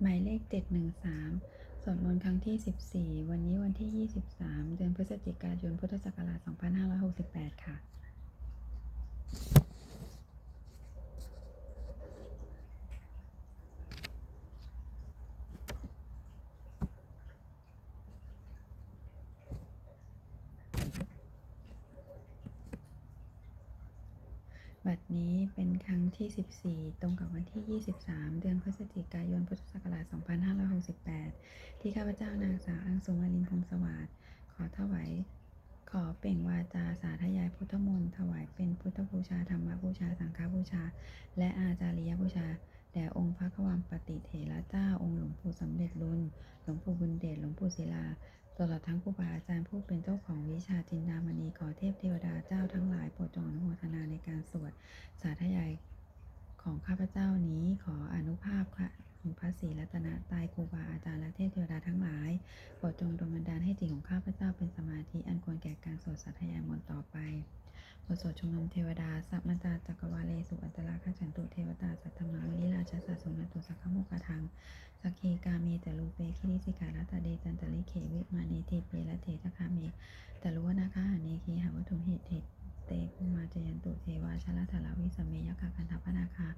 หมายเลข 713 สวดมนต์ครั้งที่ 14 วันนี้วันที่ 23 เดือนพฤศจิกายน พุทธศักราช 2568 ค่ะ 24 ตรงกับวันที่ 23 เดือนพฤศจิกายน พุทธศักราช 2568 ที่ข้าพเจ้านางสาวอังสุมาลินพงสวัสดิ์ขอถวาย ขอเป่งวาจาสาธยายพุทธมนต์ถวายเป็นพุทธบูชาธรรมบูชา สังฆบูชา และอาจาริยบูชา แด่องค์พระความปฏิเถระเจ้า องค์หลวงปู่สำเร็จรุนหลวงปู่บุญเดช หลวงปู่ศิลาตลอดทั้งผู้บาอาจารย์ผู้เป็นเจ้าของวิชาจินดามณีขอเทพเทวดาเจ้าทั้งหลายโปรดจงอนุโมทนาในการสวดสาธยาย ของข้าพเจ้านี้ขออนุภาพค่ะของพระศรีรัตนตรัยครูบาอาจารย์และเทพเทวดาทั้งหลายโปรดจงดลบันดาลให้จิตของข้าพเจ้าเป็นสมาธิอันควรแก่การสวดสาธยายมนต์ต่อไปบทสวดชุมนุมเทวดา สัพมันตาจักรวาเลสุอันตราขันตุเทวตาสัตตมังวิราชสัสสุนตุสักขมุขทังสักเคกาเมตลูเปคิริสิกาลตาเดจันตลิเขวิมาเนเทเปละเททคาเมตลุวนาคาหาเนคีหาวัตถุเหตุเท เตภูมาจยันตุเทวาชลธาราวิสเมยกาคันทัพนาคา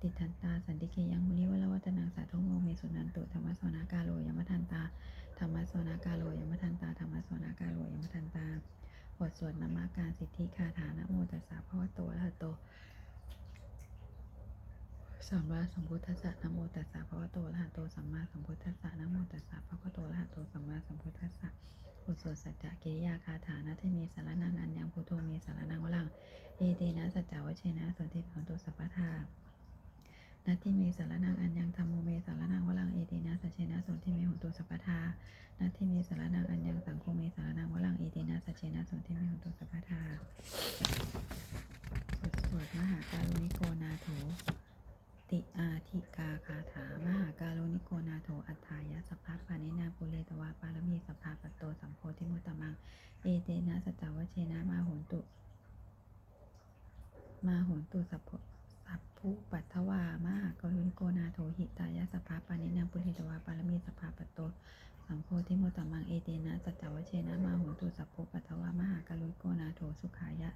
ติทันตาสันติเกยังมุนิวลวัตนังสาธุโมเมสุนันตุธรรมสวนากาโลยมทันตาธรรมสวนากาโลยมทันตาธรรมสวนากาโลยมทันตาบทสวดนามการสิทธิคาถานะโมตัสสะพะวะโตอะระหะโตสัมมาสัมพุทธัสสะนะโมตัสสะภะคะวะโตอะระหะโตสัมมาสัมพุทธัสสะนะโมตัสสะภะคะวะโตอะระหะโตสัมมาสัมพุทธัสสะ บทสวดสัจจะกิริยาคาถานะเทเมสารนังอันยังพุทโธเมสารนังวลังเอเตนะสัจจาวเชนะสนติพันโตสัพพทานัตติเมสารนังอันยังธรรมโมเมสารนังวลังเอเตนะสัจเชนะสนติเมหุตุสัพพทานัตติเมสารนังอันยังสังโฆเมสารนังวลังเอเตนะสัจเชนะสนติเมหุตุสัพพทาสวดมหาการุณิโกนาโถ ติอาทิกาคาถามหาการุณิโกนาโถอัฏฐายะสัพพะปานินาปุเรตวะปารมีสัพพะปัตโตสัมโพธิมุตตมัง เอเตนะสัจาวเชนะมาหุนตุ มาหุนตุสัพสัพพุปัตถวามหาการุณิโกนาโถหิตายะสัพพะปานินาปุเรตวะปารมีสัพพะปัตโต สัมโพธิมตตมังเอเตนะสัจจวเชนะมาโหนตุสัพพปัตวามหากรุโกนาโถสุขายะ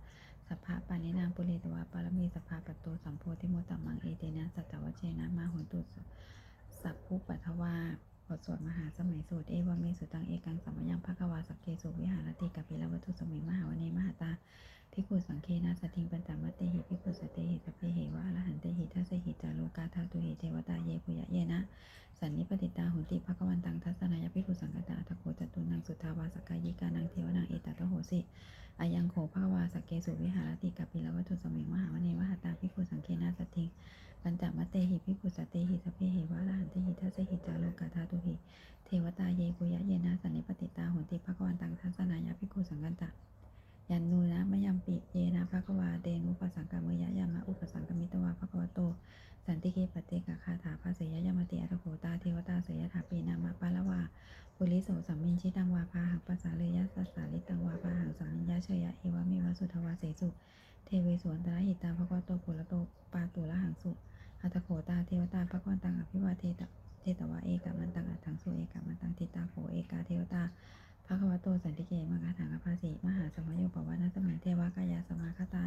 สัพพะปานินางปุเรตวาปารมีสัพพะปัตโตสัมโพธิโมตัมมังเอเตนะสัจจวัชเชนะมาหุนตุสัพพุปัทวาบทสวดมหาสมัยสูตรเอวเมสุตังเอกังสัมมยังภควาสักเกสุวิหารติกัปิลวัตุสมิมหาวเนมหาตา ภิกขุสังเคนะสัตถิงปัญจมัตเตหิภิกขุสตเตหิสัพเพเหวะอรหันเตหิทัสหิจาโลกาธาตุหิเทวตาเยปุยะเยนะ สันนิปติตาหุติภควันตังทัศนายภิกขุสังกตาตะโกจตุนังสุทาวาสกายิกานังเทวนังเอตตะโหสิอายังโขภาวาสกเกสุวิหารติกัปปิลวัตุสมิงมหาวเนวหตาภิกขุสังเคนาสตถิงปัญจมัตเตหิภิกขุสตเตหิสพเพเหวะละหันเตหิทัสหิจาโลกาธาตุหิเทวตาเยปุยะเยนะสันนิปติตาหุติภควันตังทัศนายาภิกขุสังกันตะ ยันนูนะมะยัมปิเยนะภควาเดนุปสังกามยะยามะอุปสังกมิตวาภควโต สันติเกปเตกะคาถาภาเสยยมติอัตโขตาเทวตาเสยถาปีนามะปะละวาปุริโสสัมมินชิตังวาพาหังปัสสาเลยะสัสสาลิตังวาพาหังสัมมินยะเชยะเอวะเมวะสุทวาเสสุเทเวสวนตระหิตาภควโตปุระโตปาตุละหังสุอัตโขตาเทวตาภควันตังอภิวาเทตเทตวะเอกามันตังอัตถังสุเอกามันตังทิตาโขเอกาเทวตา ภควโตสันติเกมังคาถังกภาสีมหาสมโยปวานสมิงเทวากายาสมาคตา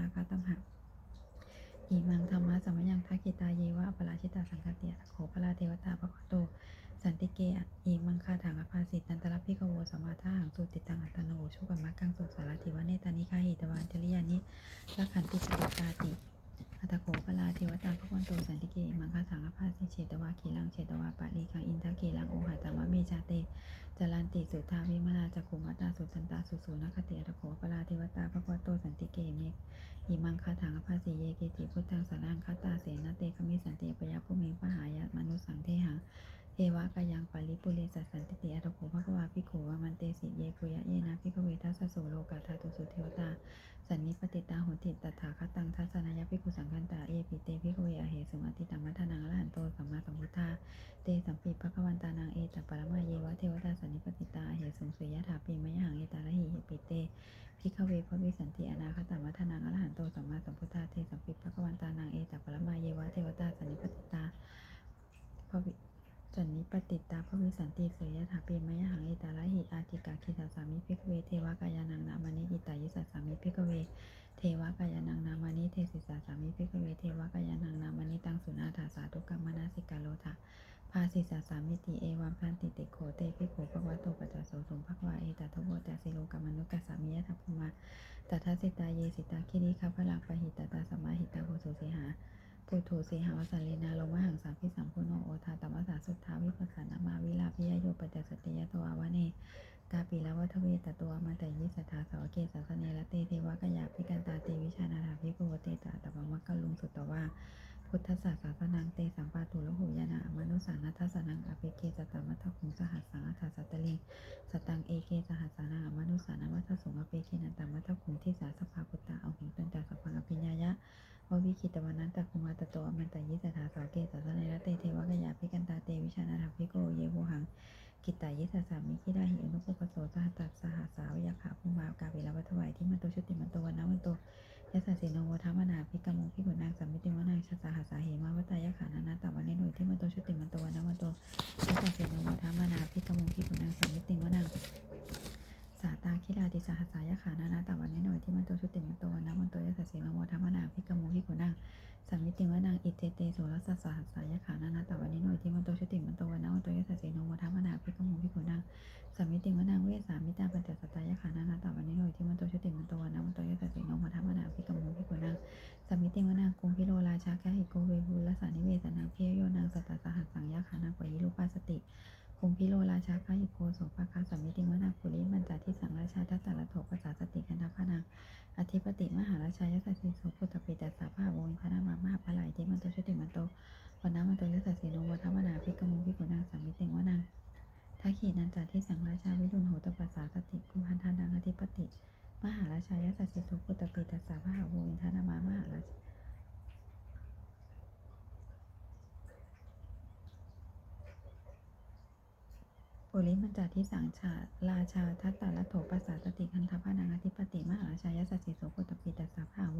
ขีลังเฉตวาปะลีคังอินทะเกลังโอหัตมะเมจาเตจารันติสุทาวิมาลาจักขุมัตตาสุตันตาสุสูนคติอัตโขปลาเทวตาพระวันโตสันติเกเมกอิมังคาถังอภาสิเยเกติพุทธังสารังคาตาเสนะเตคมิสันติปยาภุเมงปหายะมนุสังเทหังเอวะกายังปาริปุเรสัสันติติอัตโขภควาภิกขวามันเตสิเยปุยะเยนะภิกเวทัสสโสโลกาธาตุสุเทวตา สันนิปติตาหุติตถาคตังทัศนายภิกุสังกันตาเอปิเตภิกเวอเหสุมาติตังมัทนังอรหันโตสัมมาสัมพุทธาเตสัมปิภควันตานังเอตปรมาเยวะเทวตาสันนิปติตาเหสุสุยะถาปีมยหังเอตาระหิเหปิเตภิกเวพระวิสันติอนาคตมัทนังอรหันโตสัมมาสัมพุทธาเตสัมปิภควันตานังเอตปรมาเยวะเทวตาสันนิปติตาพระวิ จันนิปติตาภวิสันติเสยยถาเปมยหังเอตาลหิอาติกาคิตาสามิพิกเว เทวกายานังนามานิอิตายิสัสสามิพิกเว เทวกายานังนามานิเทศิสาสามิพิกเว เทวกายานังนามานิตังสุนาถาสาธุกรรมนาสิกาโลทะภาสิสาสามิติเอวัมพันติเตโคเตพิโขภควะโตปัจจโสสมภควาเอตทโวตาสิโลกามนุกัสสามิยะทัพมาตถาสิตาเยสิตาคิริคาพลังปะหิตตาสมาหิตาโหสุสิหา ปุโถสีหาวสันเลนาโลมหังสามพิสัมพุโนโอทาตมัสสาสุทธาวิปัสสนามาวิลาพิยโยปัจจสติยตวาวะเนกาปิละวัทเวตตัวมาแต่ยิสถาสาวเกศาสเนละเตเทวกยาพิกันตาเตวิชานาถาภิกุวเตตาตบังมักลุงสุตตวาพุทธศาสสนังเตสัมปาตุลหุยานามนุสานัทสนังอภิเกสตมัทคุงสหัสสังอัฏสัตตลิงสตังเอเกสหัสสานังอมนุสานามัทสงอเปเกนันตมัทคุงที่สาสภาพุตตาเอาหิงตันตาสพังอภิญญายะ ววิคิตวานันตะคุมาตโตอมันตยิสถาสาเกสาสเนระเตเทวกยาพิกันตาเตวิชานาถพิโกเยโวหังกิตตายิสสามิคิดาหิอนุปปโสสหัตตสหสาวยาขาภูมากาเวลวัตวัยที่มันโตชุติมันโต โกโสภาคาสมิติวนางปุริมันจาทิสังราชาทัตตะละโถปัสสาสติกันทพนางอธิปติมหาราชายสัสสิโสพุทธปิตัสสะภาโวอินทนามามหาปลายเทมันโตชุติมันโตวันามันโตยสัสสิโนวัฏมนาภิกมุภิกุนางสัมมิติงวนังทักขีนันจาที่สังราชาวิรุณโหตปัสสาสติกุมพันธานังอธิปติ มหาราชายสัสสิโสพุทธปิตัสสะภาโวอินทนามามหาราช ปุริมันจาที่สังชาราชาทัตตะละโถปัสสาสติคันทพานังอธิปติมหาชายสัสสิโสพุทธปิตัสสะภาโว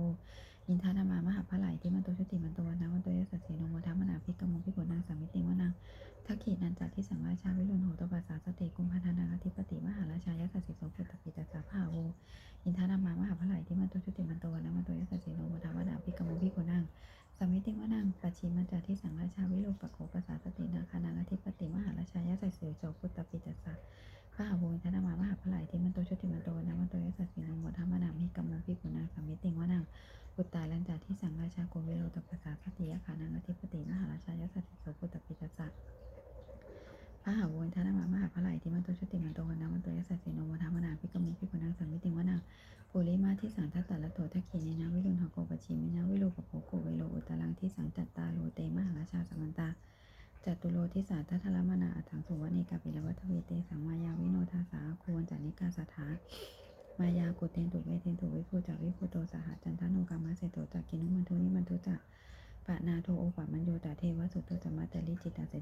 อินทานามามหาพระไหลที่มันโตชุติมันตวันนะวันโตยสัสสีนโมทัมนาภิกมงพิกุนางสามิติวนังทักขีนันจัที่สังราชาวิรุณโหตปัสสาสติกุมพันธานาธิปติมหาราชายสัสสิโสพุทธปิตัสสะภาโวอินทานามามหาพระไหลที่มันโตชุติมันตวันนะวันโตยสัสสีนโมทัมนาภิกมงพิกุนา นังปัจฉิมันจัที่สังราชาวิรุปโขภาษาสตินาคานังอธิปติมหาราชายสัสสิโจพุตตปิต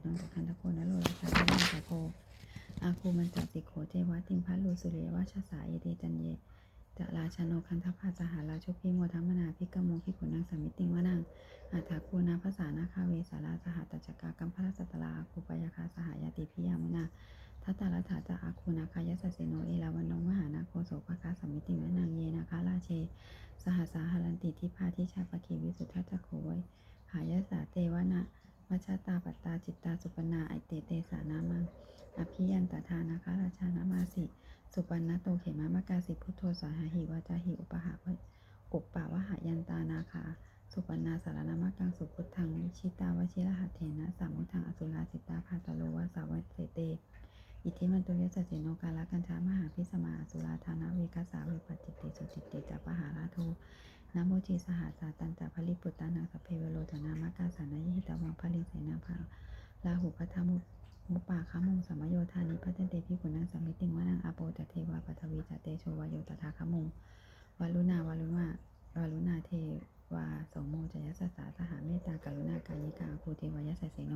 ตาเสนนจักขันตะโกนะโลราชาเทมันตะโกอาคูมันจัติโขเทวะติมพัลโลสุเรวะชาสาเอเตจันเยจะราชโนคันทภาสหาราชุพิโมทัมมนาพิกโมพิกุนังสมิติงวนังอัฏฐาคูนาภาษานาคาเวสาราสหัตจักกากัมพระสัตตลาคูปยาคาสหายาติพิยามุนาทัตตาลัฐาจะอาคูนาคายสัสเโนเอลาวันนงมหานาโคโสภคาสมมิติวนังเยนาคาราเช สหสาหารันติทิพาทิชาปคีวิสุทธัจจโขไวยหายสาเตวนะ มัชาตาปัตตาจิตตาสุปนาไอเตเตสานามังอภิยันตทานาคาราชานามาสิ สุปันนโตเขมามากาสิพุทโธสาหหิวาจาหิอุปหาวอุปปาวหายันตานาคาสุปันาสารนามากังสุพุทธังวิชิตาวชิรหัตเถนะสามุทังอสุราสิตาภาตโลวาสาวัเตเต อิทธิมันตุยสัสสิโนกาลกันธามหาพิสมาสุราธานาเวกัสสาเวปจิตติสุจิตติจัปปหาราโท นโมจิสหัสาตันจัพลิปุตตานังสเพเวโรธนามกาสานายิหิตวังพลิเสนาภาลาหุพัทมุมุปปาคามุงสมโยธานิพัตเตพิกุนังสมิติงวานังอาโปจเทวาปัทวีจเตโชวโยตถาคมุงวารุณาวารุณาวารุณาเทวาโสโมจยสัสสาสหาเมตตากรุณากายิกาภูเทวายสัสเสโน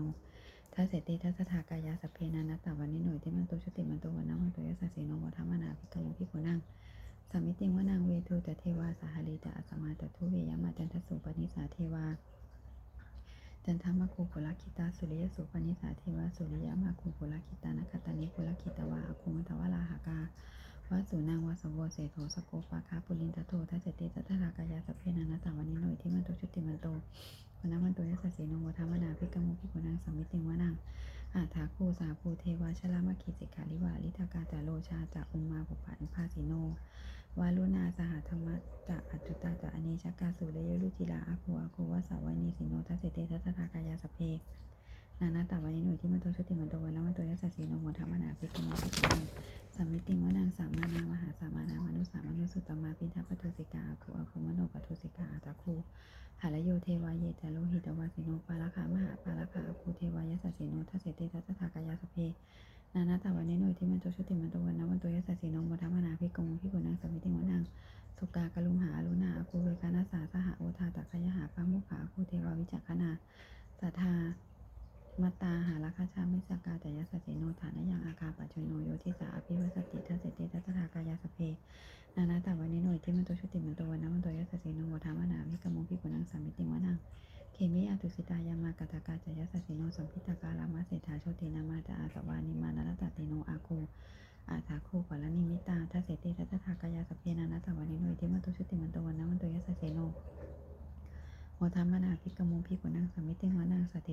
ทัสเสติทัสสถากายาสเพนานัตตาวันนิโนยที่มันโตชุติมันโตวันนัมันโตยสัสสิโนวัฏมนาภิกขโมภิกขุนัง สามิติงวนังเวทุตเทวาสหลิตาอสมาตทุเวยามาจันทสุปนิสาเทวาจันทมาคูปุลคิตาสุริยสุปนิสาเทวะสุริยมาคูปุลคิตานัคตานิปุลคิตวาอาคุมตวะลาหากาวะสุนางวะสวโวเสโทสโกปาคาปุลินตโททัสเสติสัทธากายาสพเพนานาตาวันิโนยที่มันโตชุติมันโตวนนั้นมันโตยัสสสีโนโมทามนาภิกขมุภิกุนังสมิติงวนังอาถาคูสาภูเทวาชลามคิสิกาลิวาลิทากาจาโลชาจะอุมมาปุปะนิพาสิโน วาลุนาสหธรรมะจะอัจจุตาจะอเนชกาสุระยลุจิลาอาคูอาคูวสาวานีสิโนทัสเสเตทัสทากายาสเพนานาตาวันิโนที่มันโตชุติมันโตวันนั้นมันโตยัสสสีโนโมทามนาภิกขมุภิกนสัมมิติงวนังสามานามหาสามานามนุสามนุสุตตมาปินทัปทุสิกาอาคูอาคูมโนปทุสิกาอาตาคูหารโยเทวายเยจโลหิตวาสิโนปาลคามหาปาลคาอาคูเทวายสสสิโนทัสเสติทัสทากายาสเพ นานาตาวันนี้หนที่มันโตชุติมันโตวันนั้นวันโตยัสสสิโนงบธรรมนาภิกงพิกุนังสมิติงวนังสุกากลุมหาลุนาคูเวกานาสาสหโอทาตักยหาพามุขาคูเทวาวิจักขณาสัทธามตาหาราคาชามิสกาแต่ยศสีโนฐานยังอาคาปัจจโน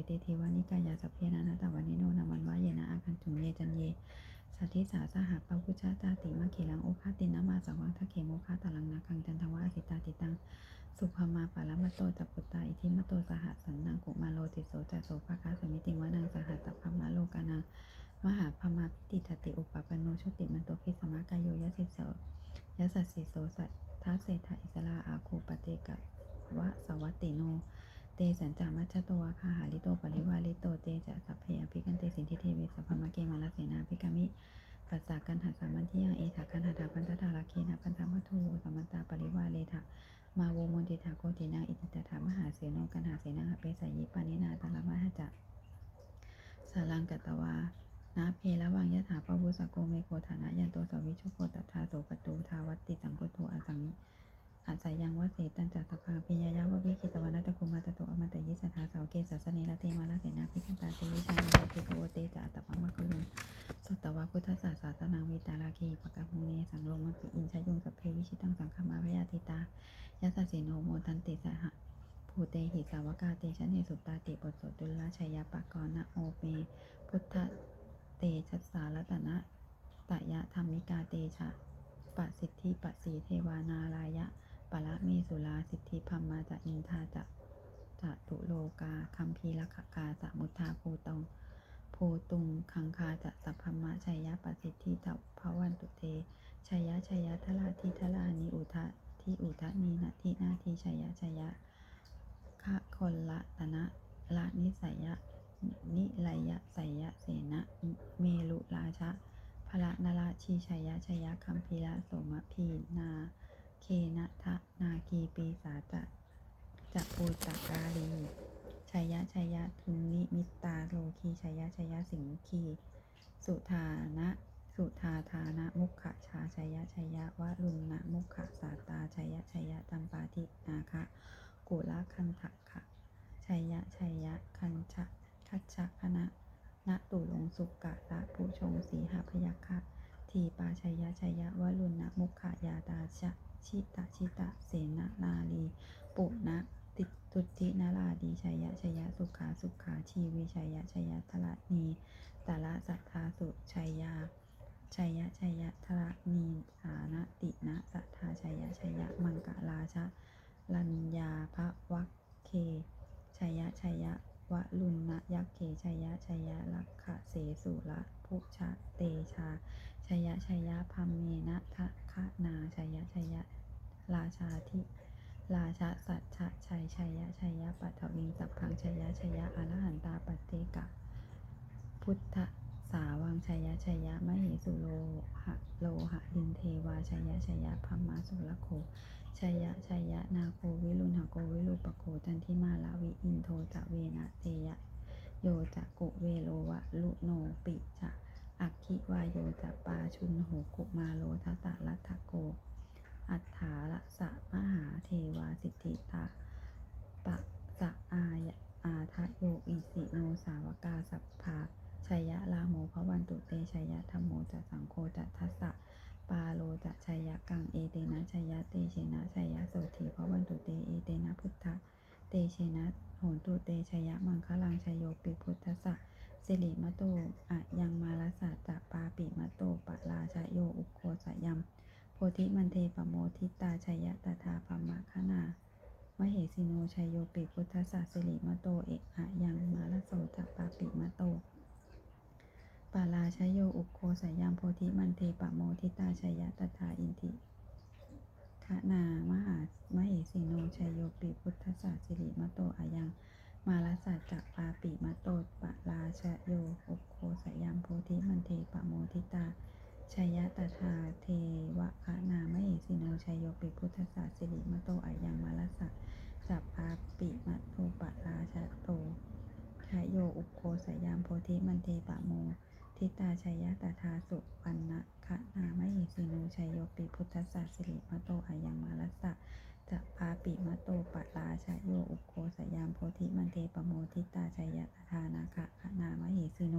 ติเทวานิกายาสัพเพนานาตวานิโนนามันวะเยนะอาคันจุงเยจันเยสัทธิสาสหปะพุชาตาติมะเขลังโอคาตินามาสังวังทะเขโมคาตลังนาคังจันทวะอสิตาติตังสุภมาปาลมะโตจัปปุตตาอิทิมะโตสหัสสันนังกุมาโลติโสจัสโสภะคาสมิติวานังสหัสตพัมมะโลกานังมหาพมาติทติอุปปปโนชุติมันโตพิสมากายโยยะสิโสยะสัสสิโสสัทธาเศรษฐอิสลาอาคูปเตกะวะสวัตติโน เตสัญจามัชฌะตัวคาหาลิโตปริวาลิโตเตจะสัพเพอภิกันเตสินทิเทเวสัพพมะเกมาลเสนาภิกามิปัสสากันหัสามันทิยังเอถากันหาทาพันธทาราเคนะพันธมัทุสมัตตาปริวาเลทะมาโวมนติทาโกตินาอิติตถามหาเสนกันหาเสนาหเปสายิปานินาตาลมหะจะสารังกัตวานาเพระวังยะถาปวุสโกเมโคฐานะยันโตสวิชุโกตัทธาโสปตูทาวัตติสังโกโทอสัง อาศัยยังวเสตันจัตตภาพิญญายาวะวิคิตวนาตคุมาตโตอมตะยิสัทธาสาวเกสัสเนระเทมาลเสนาภิกขตาเตวิชานิภิโวเตจัตตปะมะคุลุสุตวะพุทธศาสานังวิตาราคีปะกะมุเนสังโลมปิอินชยุงสัพเพวิชิตังสังฆมาพยาติตายัสสสิโนโมทันติสหะภูเตหิสาวกาเตชะเนสุตาติบทสดุลราชยาปะกรณะโอเปพุทธเตชัสสารตนะตยะธรรมิกาเตชะปะสิทธิปะสีเทวานารายะ ปะละเมสุลาสิทธิพัมมาจะอินทาจะจะตุโลกาคัมภีรขกกาจะมุทาภูตงภูตุงคังคาจะสัพพมะชัยยะปสิทธิจะภวันตุเตชัยยะชัยยะทะลาทิทะลานิอุทะทิอุทะนีนาทินาทิชัยยะชัยยะคะคนละตนะละนิสัยยะนิไลยะสัยยะเสนะเมลุราชะพระนราชีชัยยะชัยยะคัมภีระโสมพีนา เคนะทะนาคีปีสาจะจะปูตกาลีชัยยะชัยยะทุนนิมิตาโลคีชัยยะชัยยะสิงคี สุธานะสุธาธานะมุขะชาชัยยะชัยยะวะลุณนะมุขะสาตาชัยยะชัยยะจัมปาทินาคะกุละคันทะคะชัยยะชัยยะคันชะคัจฉะคณะนะตุลงสุกะละผู้ชงสีหพยัคคะ ทีปาชัยยะชัยยะวะลุณนะมุขะยาตาชะชิตะชิตะเสนานาลีปุนะติตุตินาราดีชัยยะชัยยะสุขาสุขาชีวิชัยยะชัยยะทละนีตละสัทธาสุชัยยาชัยยะชัยยะทละนีสานะตินะสัทธาชัยยะชัยยะมังกลาชะลัญญาภวัคเคชัยยะชัยยะวะลุณนะยักเคชัยยะชัยยะลักขะเสสุละพุชะเตชา ชัยยะชัยยะพัมเมนะทะคะนาชัยยะชัยยะ ราชาธิราชาสัจฉะชัยชัยยะชัยยะปัทวิง สัพพังชยยะชยยะอรหันตาปัตเตกะ พุทธสาวังชยยะชยยะมหิสุโลหะโลหะลินเทวาชยยะชยยะพัมมาสุรโคชยยะชยยะนาโควิรุณหโกวิรุปโคจันทิมาลาวิอินโทจะเวนะเตยะโยจะกุเวโลวะลุโนปิจะอักขิวายโยจะปาชุนโหกุมาโลทัตตะรัตถโก อัฏฐาละสะมหาเทวาสิทธิตาปะ สะอายอาทะโยอิสิโนสาวกาสัพพาชัยยะลาโมภวันตุเตชัยยะธรรมโมจะสังโฆจะทัสสะปาโลจะชัยยะกังเอเตนะชัยยะเตเชนะชัยยะโสธีภวันตุเตเอเตนะพุทธะเตเชนะโหนตุเตชัยยะมังคลังชัยโยปิพุทธสสะสิริมะโตอะยังมาลสะจะปาปิมะโตปะลาชโยอุโคสยัมโพธิมันเทปโมทิตาชัยยะตถาภมะคณา มเหสิโนชัยโยปิพุทธศาสิริมะโตเอะอะยังมาลโสจะปาปิมะโตปาลาชยโยอุโคสยามโพธิมันเทปโมทิตาชัยยะตถาอินทิคณามหามเหสิโนชัยโยปิพุทธศาสิริมะโตอายังมาลสัจจะปาปิมะโตปะลาชโยอุโคสยามโพธิมันเทปโมทิตา ชัยยะตถาเทวะคะนามเหสิโนชัยโยปิพุทธศาสิริมโตอายังมาลสัจจับปาปิมะโตปะราชะโตชยโยอุโคสยามโพธิมันเทปะโม ทิตาชัยยะตถาสุปันนะคะนามเหสิโนชัยโยปิพุทธศาสิริมโตอายังมาลสัจจับปาปิมะโตปะราชะโยอุโคสยามโพธิมันเทปะโมทิตาชัยยะตถานาคะนามเหสิโน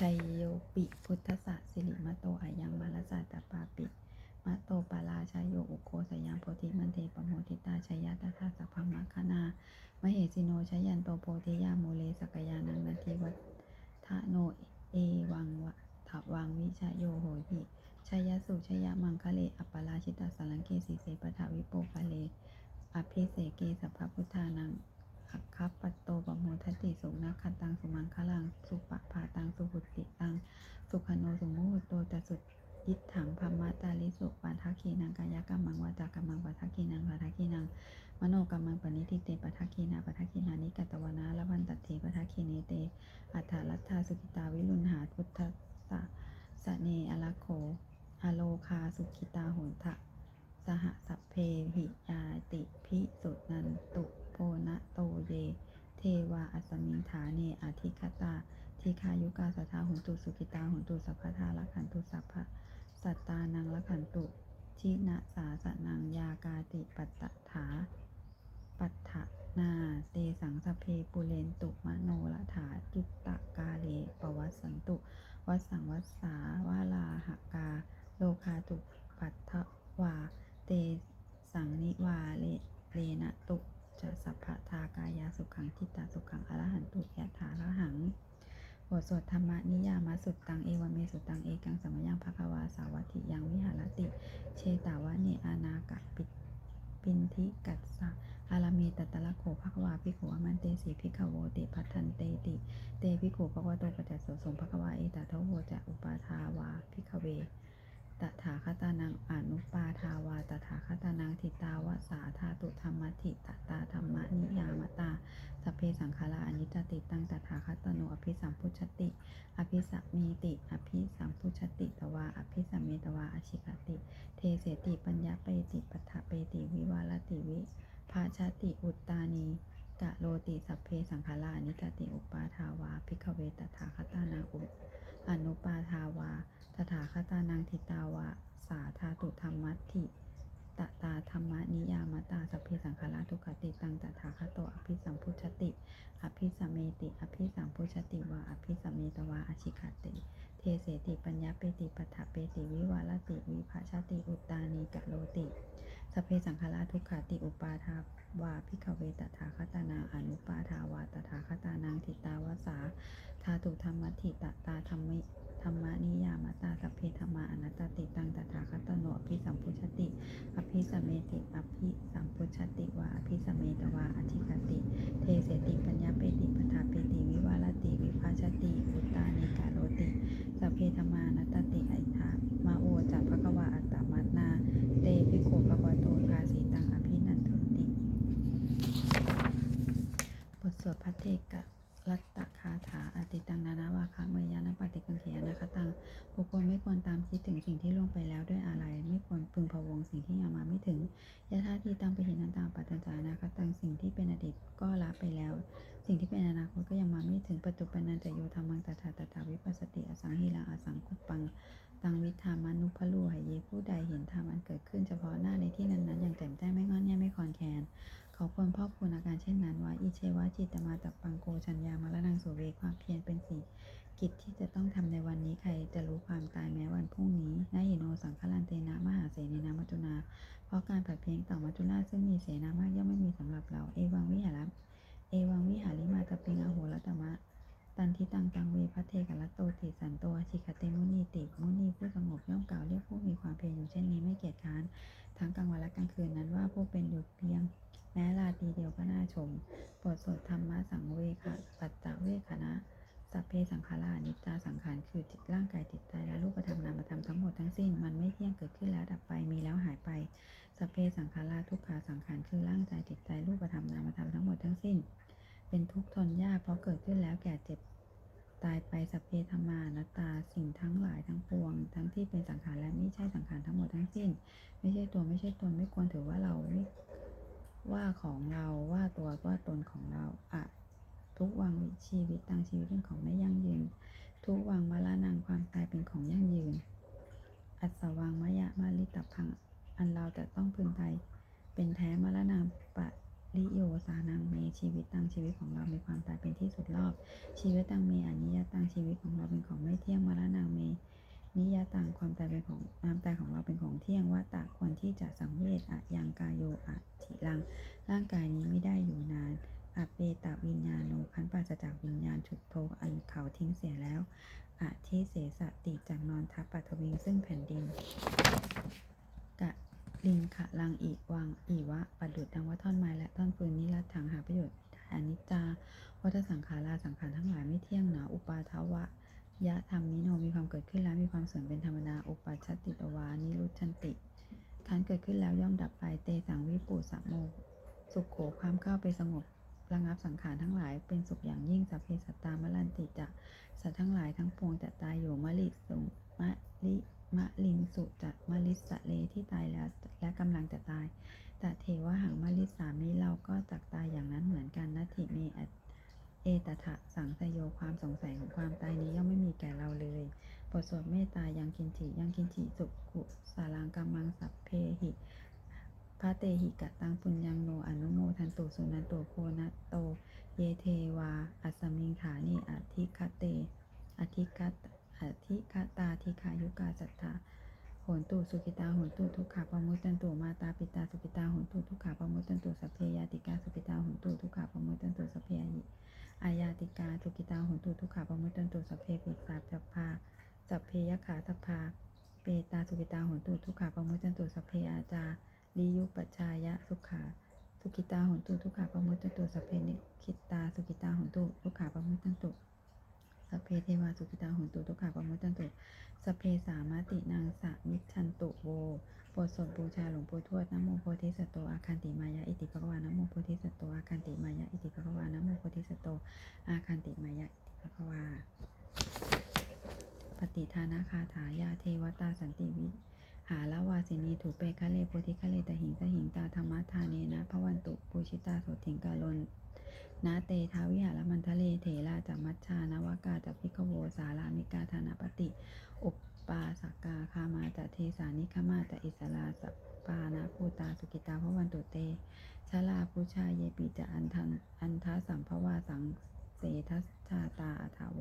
ชัยโยปิพุทธศาสิริมะโตอายังมาลสาตปาปิมะโตปาราชายโยอุโคสยามโพธิมันเทปโมทิตาชัยยะตถาสัพพมะคณามเหสิโนชยันโตโพธิยาโมเลสกยานังนาทิวัฒโนเอวังวะถวังวิชโยโหหิชยสุชยมังคะเล อัปปราชิตาสัลังเกสีเสปทาวิโปกะเลอภิเสเกสัพพุทธานัง คคัปปโตปโมทัตติสุนักขันตังสุมังคลังสุปะภาตังสุหุติตัง สุขโนสุมุตโตตสุดยิทถังพมะตาลิสุปัทคีนังกายกรรมังวาจากรรมังปัทคีนังปัทคีนังมโนกรรมังปณิทิเตปัทคีนาปัทคีนานิกัตวนาละวันตัตเถปัทคีเนเต อัฏฐาลัทธาสุขิตาวิรุณหาพุทธะสะสะเนอลัคโคอโลคาสุขิตาโหนทะสหสัพเพหิยาติพิสุนันตุ นะโตเย เทวาอัสมิงฐาเนอธิคตาทีคายุกาสัทธาหุนตุสุกิตาหุนตุสัพพทาละขันตุสัพพะสัตตานังละขันตุชินะสาสนังยากาติปัตถา ปัฏฐนาเตสังสเพปุเรนตุมโนละถาจุตตะกาเลปวัสสันตุวัสสังวัสสาวาลาหกา โลคาตุปัตถวา เตสังนิวาเลเลนะตุ จะสัพพะทากายาสุขังทิตาสุขังอรหันตุยะถาระหังบทสวดธรรมนิยามสุดตังเอวเมสุตังเอกังสมยังภควาสาวัติยังวิหารติ เชตาวะเนอานากะปิปินทิกัสสะอารามีตตะละโขภควาภิขุอมันเตสีภิขโวติพัทันเตติ เตภิกขุภควโตปัจจโสสมภควาเอตทโวจะอุปาทาวาภิขเว ตถาคตานังอนุปาทาวาตถาคตานังทิตาวสาธาตุธรรมทิตตาธรรมนิยามตาสเพสังขาราอนิจติตังตถาคตโนอภิสัมพุชติ อภิสัมมีติอภิสัมพุชติตวาอภิสัมเมตวาอชิกติ เทเสติปัญญาเปติปัฏฐเปติวิวาลติวิภาชติอุตตานีกะโลติสัพเพสังขาราอนิจติอุปาทาวาภิกขเวตถาคตานังอุอนุปาทาวา ถาคตานังทิตาวะ สาธาตุธรรมัติตตาธรรมนิยามตาสัพเพสังขาราทุกขติตังตถาคตโตอภิสัมพุชติ อภิสัมเมติ อภิสัมพุชติวาอภิสัมเมตวาอชิกาติ เทเสติปัญญาเปติปัฏฐเปติวิวาลติวิภาชติอุตตานีกะโลติสเพสังขาราทุกขติอุปาทาวาพิกเวตถาคตานาอนุปาทาวาตถาคตานังทิตาวสาธาตุธรรมทิตตาธรรมิ ธรรมนิยามตาสัพเพธรรมาอนัตติตังตถาคตโนอภิสัมพุชติ อภิสัมเมติอภิสัมพุชติวาอภิสัมเมตวาอธิคติ เทเสติปัญญาเปติปัฏฐาเปติวิวาลติวิภาชติอุตตานิกาโรติสัพเพธรรมานัตตติไอธามาโอจักภควาอัตตมัตนา เตภิกขุภควโตภาสีตังอภินันทุติบทสวดพระเทกะ รัตตคาถาอติตังนานาวาคะเมยานะปฏิกังเขยนะคะตังบุคคลไม่ควรตามคิดถึงสิ่งที่ล่วงไปแล้วด้วยอะไร ไม่ควรพึงพะวงสิ่งที่ยังมาไม่ถึงยะธาที่ตังไปเห็นนันตามปัจจานะคะตังสิ่งที่เป็นอดีตก็ละไปแล้ว สิ่งที่เป็นอนาคตก็ยังมาไม่ถึงปัจจุบันนันจะโยธรรมังตถาตถาวิปัสสติอสังหิลังอสังคุปังตังวิธามานุพะลูหายเยผู้ใดเห็นธรรมอันเกิดขึ้นเฉพาะหน้าในที่นั้นๆอย่างแจ่มแจ้งไม่งอนแง่ไม่คลอนแคลน เขาควรพอกพูนอาการเช่นนั้นว่าอิเชวะจิตมาตับปังโกชัญญามรณังสุเวความเพียรเป็นสิ่งกิจที่จะต้องทำในวันนี้ใครจะรู้ความตายแม้วันพรุ่งนี้นาหิโนสังฆลันเตนะมหาเสนนามัจุนา เพราะการผัดเพียงต่อมัจจุราซึ่งมีเสนามากย่อมไม่มีสำหรับเรา เอวังวิหารัเอวังวิหาริมาตะเปิงอโหรตมะ ตันทิตังตังเวพระเทกะละโตติสันโตอชิคเตมุนีติมุนีผู้สงบย่อมกล่าวเรียกผู้มีความเพียรอยู่เช่นนี้ไม่เกียจค้าน ทั้งกลางวันและกลางคืนนั้นว่าผู้เป็นอยู่เพียง แม้ราตรีเดียวก็น่าชมบทสวดธรรมะสังเวคะปัจจเวคณะสัพเพสังขารานิจจาสังขารคือจิตร่างกายจิตใจและรูปธรรมนามธรรมทั้งหมดทั้งสิ้นมันไม่เที่ยงเกิดขึ้นแล้วดับไปมีแล้วหายไปสัพเพสังขาราทุกขาสังขารคือร่างกายจิตใจรูปธรรมนามธรรมทั้งหมดทั้งสิ้น เป็นทุกข์ทนยากเพราะเกิดขึ้นแล้วแก่เจ็บ ตายไปสัพเพธรรมานัตตาสิ่งทั้งหลายทั้งปวง ทั้งที่เป็นสังขารและไม่ใช่สังขารทั้งหมดทั้งสิ้น ไม่ใช่ตัวไม่ใช่ตนไม่ควรถือว่าเราไม่ว่าของเราว่าตัวว่าตนของเราอะทุกวังชีวิตต่างชีวิตเป็นของไม่ยั่งยืน ทุกวังมรณังความตายเป็นของยั่งยืน อัศวังมะยะมาลิตพัง อันเราแต่ต้องพึงไทยเป็นแท้มรณังปะ ริโยสานังเมชีวิตตังชีวิตของเรามีความตายเป็นที่สุดรอบ ชีวิตตังเมอนิยตังชีวิตของเราเป็นของไม่เที่ยงมรณะเมนิยตังความตายเป็นของน้ำตายของเราเป็นของเที่ยงว่าตะควรที่จะสังเวชอะยังกายโยอะถิลัง ร่างกายนี้ไม่ได้อยู่นานอะเปตะวิญญาโนคันปราศจากวิญญาณฉุดโทอันเขาทิ้งเสียแล้วอะทิเสสติจากนอนทับปัทวิงซึ่งแผ่นดินกะ ลิงขะลังอีวังอีวะประดุดดังว่าท่อนไม้และท่อนปืนนี้ลัดถังหาประโยชน์อนิจจาวัฏสังขาราสังขารทั้งหลายไม่เที่ยงหนาอุปาทวะยะธรรมนิโนมีความเกิดขึ้นแล้วมีความเสื่อมเป็นธรรมดาอุปัชติตวานิรุชันติคันเกิดขึ้นแล้วย่อมดับไปเตสังวิปุสะโมสุขโขความเข้าไปสงบระงับสังขารทั้งหลายเป็นสุขอย่างยิ่งสัพเพสัตตามลันติจะสัตว์ทั้งหลายทั้งปวงจะตายอยู่มะลิสุมะลิ มะลิงสุจัดมะลิสะเลที่ตายแล้วและกำลังจะตาย แต่เทวหังมะลิสามีเราก็จักตายอย่างนั้นเหมือนกันนัตถิเมอเอตถะสังสยโยความสงสัยของความตายนี้ย่อมไม่มีแก่เราเลยบทสวดเมตตายังกินจิยังกินจิสุขุสารังกัมมังสัพเพหิพระเตหิกะตังปุญญังโนอนุโมทันตุสุนันโตโคนัตโต เยเทวา อัสมิงขานิอธิคเตอธิคต อธิคตาธิคายุกาสัทธาโหนตุสุขิตาโหนตุทุกขาปมุตตันตุมาตาปิตาสุขิตาโหนตุทุกขาปมุตตันตุสัพเพยาติกาสุขิตาโหนตุทุกขาปมุตตันตุสัพเพยาอายาติกาสุขิตาโหนตุทุกขาปมุตตันตุสัพเพปิสาจัพพาสัพเพยขาทัพพาเปตาสุขิตาโหนตุทุกขาปมุตตันตุสัพเพอาจาลิยุปัชายะสุขาสุขิตาโหนตุทุกขาปมุตตันตุสัพเพนิคิตาสุขิตาโหนตุทุกขาปมุตตันตุ สัพเพเทวาสุขิตาโหนตุทุกขาปมุตตันตุสพเพสามตินางสะมิชันตุโวโปรดสดบูชาหลวงปู่ทวดนโมโพธิสัตโตอาคันติมายะอิติภควานโมโพธิสัตโตอาคันติมายะอิติภควานโมโพธิสัตโตอาคันติมายะอิติภควาปฏิทานาคาถายาเทวตาสันติวิหาละวาสินีถูเปคะเลโพธิคะเลตหิงตหิงตาธรรมทาเนนะพระวันตุปูชิตาโสถิงกาลน นาเตทาวิหารมันทะเลเถราจัมัชชานวากาจัพิกโวสารามิกาธานปติอุปปาสักกาคามาจะเทสานิคมาจะอิสลาสปานาภูตาสุกิตาพระวันตุเตชลาพุชาเยปิจะอันทันอันทสัมภวาสังเสทัสชาตาอัาว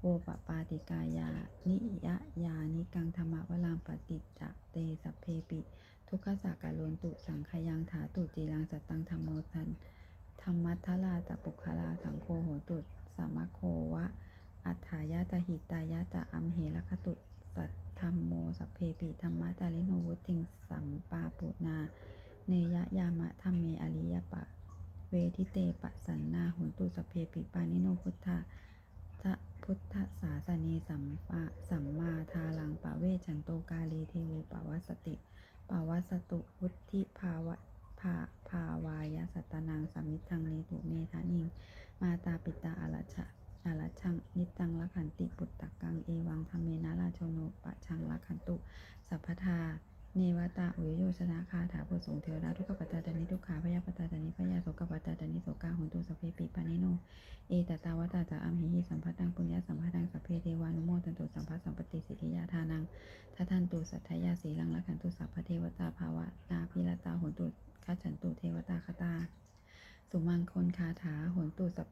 โอปปาติกายา นิยะยานิกังธรรมวรามปฏิจจะเตสัพเพปิ ทุกขสักกะโลนตุสังขยังถาตุจีรังสัตตังธรรมโมทัน ธรรมัทธลาตะปุคลาสังโฆโหตุสัมมโควะ อัฏฐายะตะหิตายะตะอัมเหรคตุสัทธรรมโมสัพเพปิธรรมะจาริโนวุติงสัมปาปุนา เนยะยามะธรรมเมอริยปะ เวทิเตปะสันนาหุนตุสัพเพปิปานิโนพุทธะทะพุทธศาสเนสัมปะสัมมาทาลังปะเวชันโตกาเลเทวปะวัสติปะวัสตุวุธิภาวะ ภาภาวายสัตตนังสมมิทังเนตุเมทานิง มาตาปิตาอรัชะอารัชชังนิตังละขันติปุตตะกังเอวังธรรมเมนะราชโนปะชังละขันตุสัพพทาเนวตาอุยโยชนะคาถาปุสงเทวราทุกขปัตตาตานิทุกขาพยาปัตตาตานิพยาโสกปัตตาตานิโสกาหุนตุสัพเพปิปานิโน เอตตาวตาจาอัมหิหิสัมภัตังปุญญาสัมภัตังสัพเพเทวานุโมทันตุสัมภัสัมปติสิทธิยาทานังทัทันตุสัทธยาสีลังละขันตุสัพพเทวตาภาวะนาพิรตาหุนตุ ฉันตุเทวตาคตา สุมังคลคาถาหนตุสัพ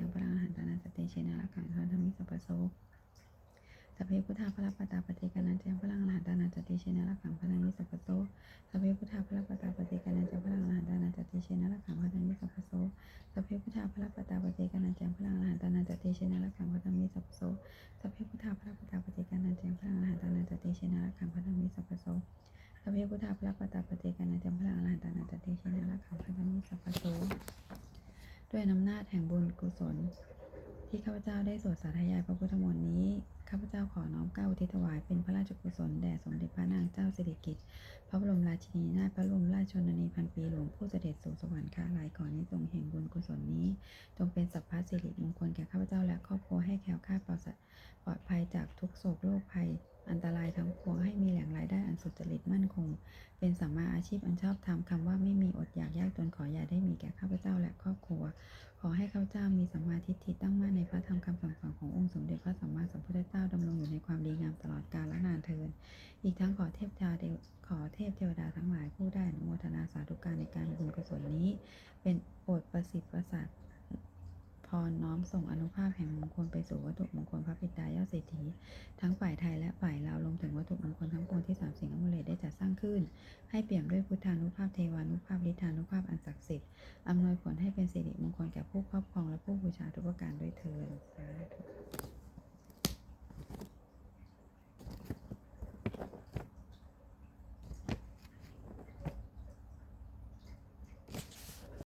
ฏิกานันจังพลังลานตานันตติเชนะละขังพัทมิสัพพโสสัพเพพุทธาพระปตาปฏิกานันเจังพลังลานตานันจติเชนะละขังพลังนิสัพพโสสัพเพพุทธาพระปตาปฏิกานันเจังพลังลานตานันจติเชนะละขังพลังนิสัพพโสสัพเพพุทธาพระปตาปฏิกานันเจังพลังลานตานันจติเชนะละขังพลังนิสัพพโสสัพเพพุทธาพระปตาปฏิกานันเจังพลังลานตานันจติเชนะละขังพลังนิสัพพโสสัพเพพุทธาพระปตาปฏิกานันเจังพลังลานตานันจติเชนะละขังพลังนิสัพพโส ด้วยน้ำนาจแห่งบุญกุศล ที่ข้าพเจ้าได้สวดสาธยายพระพุทธมนต์นี้ ข้าพเจ้าขอน้อมเกล้าอุทิศถวายเป็นพระราชกุศลแด่สมเด็จพระนางเจ้าสิริกิติ์พระบรมราชินีนาถพระบรมราชชนนีพันปีหลวงผู้เสด็จสู่สวรรคาลัยก่อนนี้จงแห่งบุญกุศลนี้ จงเป็นสัพพะสิริมงคลแก่ข้าพเจ้าและครอบครัวให้แคล้วคลาดปลอดปลอดภัยจากทุกโศกโรคภัย อันตรายทั้งปวงให้มี สุจริตมั่นคง เป็นสัมมาอาชีพอันชอบธรรมคำว่าไม่มีอดอยากยากจนขออย่าได้มีแก่ข้าพเจ้าและครอบครัว ขอให้ข้าพเจ้ามีสัมมาทิฏฐิตั้งมั่นในพระธรรมคำสั่งสอนขององค์สมเด็จพระสัมมาสัมพุทธเจ้าดำรงอยู่ในความดีงามตลอดกาลและนานเทิน อีกทั้งขอเทพดาเดวขอเทพเทวดาทั้งหลายผู้ได้อนุโมทนาสาธุการในการบุญกุศลนี้ เป็นโปรดประสิทธิ์ประสาท พรน้อมส่งอนุภาพแห่งมงคลไปสู่วัตถุมงคลพระปิตายอดเศรษฐีทั้งฝ่ายไทยและฝ่ายลาวรวมถึงวัตถุมงคลทั้งปวงที่สามสิ่งอมุเลได้จัดสร้างขึ้น ให้เปี่ยมด้วยพุทธานุภาพเทวานุภาพฤทธานุภาพอันศักดิ์สิทธิ์อำนวยผลให้เป็นสิริมงคลแก่ผู้ครอบครองและผู้บูชาทุกประการด้วยเถิดสาธุ